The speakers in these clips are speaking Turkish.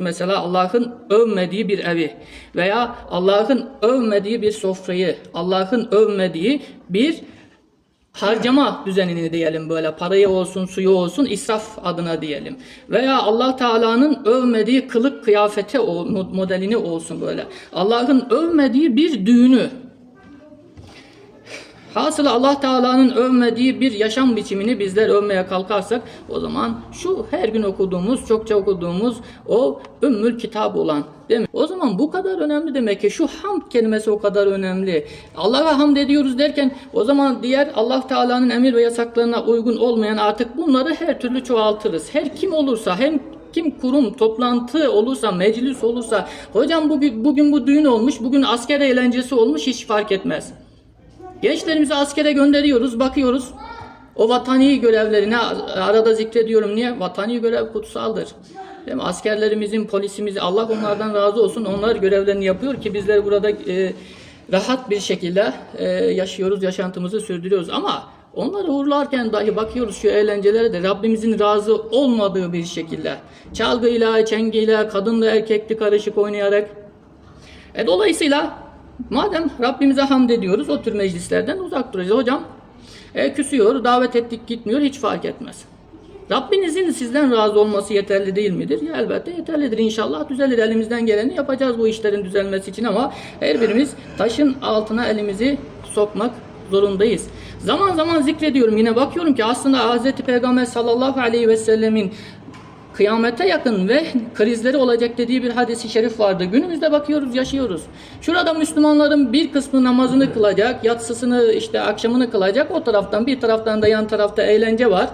Mesela Allah'ın övmediği bir evi veya Allah'ın övmediği bir sofrayı, Allah'ın övmediği bir harcama düzenini diyelim böyle parayı olsun suyu olsun israf adına diyelim. Veya Allah Teala'nın övmediği kılık kıyafeti o modelini olsun böyle. Allah'ın övmediği bir düğünü Hasılı Allah Teala'nın övmediği bir yaşam biçimini bizler övmeye kalkarsak o zaman şu her gün okuduğumuz, çokça okuduğumuz o ümmül kitap olan değil mi? O zaman bu kadar önemli demek ki şu hamd kelimesi o kadar önemli. Allah'a hamd ediyoruz derken o zaman diğer Allah Teala'nın emir ve yasaklarına uygun olmayan artık bunları her türlü çoğaltırız. Her kim olursa hem kim kurum, toplantı olursa, meclis olursa, hocam bugün, bugün bu düğün olmuş, bugün asker eğlencesi olmuş hiç fark etmez. Gençlerimizi askere gönderiyoruz, bakıyoruz. O vatani görevlerine arada zikrediyorum niye? Vatani görev kutsaldır. Değil mi? Askerlerimizin, polisimiz, Allah onlardan razı olsun. Onlar görevlerini yapıyor ki bizler burada e, rahat bir şekilde e, yaşıyoruz, yaşantımızı sürdürüyoruz. Ama onları uğurlarken dahi bakıyoruz şu eğlencelere de Rabbimizin razı olmadığı bir şekilde. Çalgıyla, çengiyle, kadınla erkekli karışık oynayarak. E, dolayısıyla Madem Rabbimize hamd ediyoruz o tür meclislerden uzak duracağız. Hocam e, küsüyor, davet ettik gitmiyor hiç fark etmez. Rabbinizin sizden razı olması yeterli değil midir? Ya, elbette yeterlidir. İnşallah düzelir. Elimizden geleni yapacağız bu işlerin düzelmesi için ama her birimiz taşın altına elimizi sokmak zorundayız. Zaman zaman zikrediyorum yine bakıyorum ki aslında Hz. Peygamber sallallahu aleyhi ve sellemin kıyamete yakın ve krizleri olacak dediği bir hadisi şerif vardı. Günümüzde bakıyoruz, yaşıyoruz. Şurada Müslümanların bir kısmı namazını kılacak, yatsısını işte akşamını kılacak. O taraftan bir taraftan da yan tarafta eğlence var.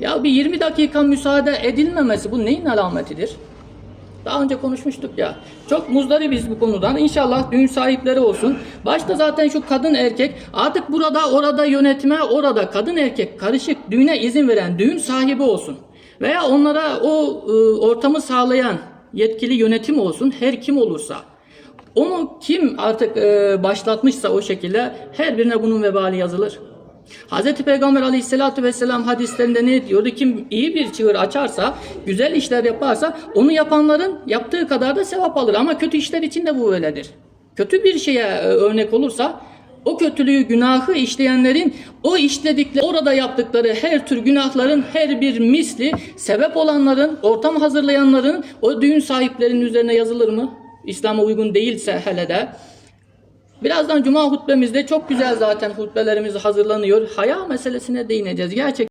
Ya bir 20 dakika müsaade edilmemesi bu neyin alametidir? Daha önce konuşmuştuk ya. Çok muzdaribiz bu konudan. İnşallah düğün sahipleri olsun. Başta zaten şu kadın erkek artık burada orada yönetime orada kadın erkek karışık düğüne izin veren düğün sahibi olsun. Veya onlara o e, ortamı sağlayan yetkili yönetim olsun her kim olursa. Onu kim artık e, başlatmışsa o şekilde her birine bunun vebali yazılır. Hz. Peygamber aleyhissalatü vesselam hadislerinde ne diyordu? Kim iyi bir çığır açarsa, güzel işler yaparsa onu yapanların yaptığı kadar da sevap alır. Ama kötü işler için de bu öyledir. Kötü bir şeye e, örnek olursa o kötülüğü, günahı işleyenlerin o işledikleri, orada yaptıkları her tür günahların her bir misli sebep olanların, ortam hazırlayanların o düğün sahiplerinin üzerine yazılır mı? İslam'a uygun değilse hele de. Birazdan cuma hutbemizde çok güzel zaten hutbelerimiz hazırlanıyor. Haya meselesine değineceğiz. Gerçekten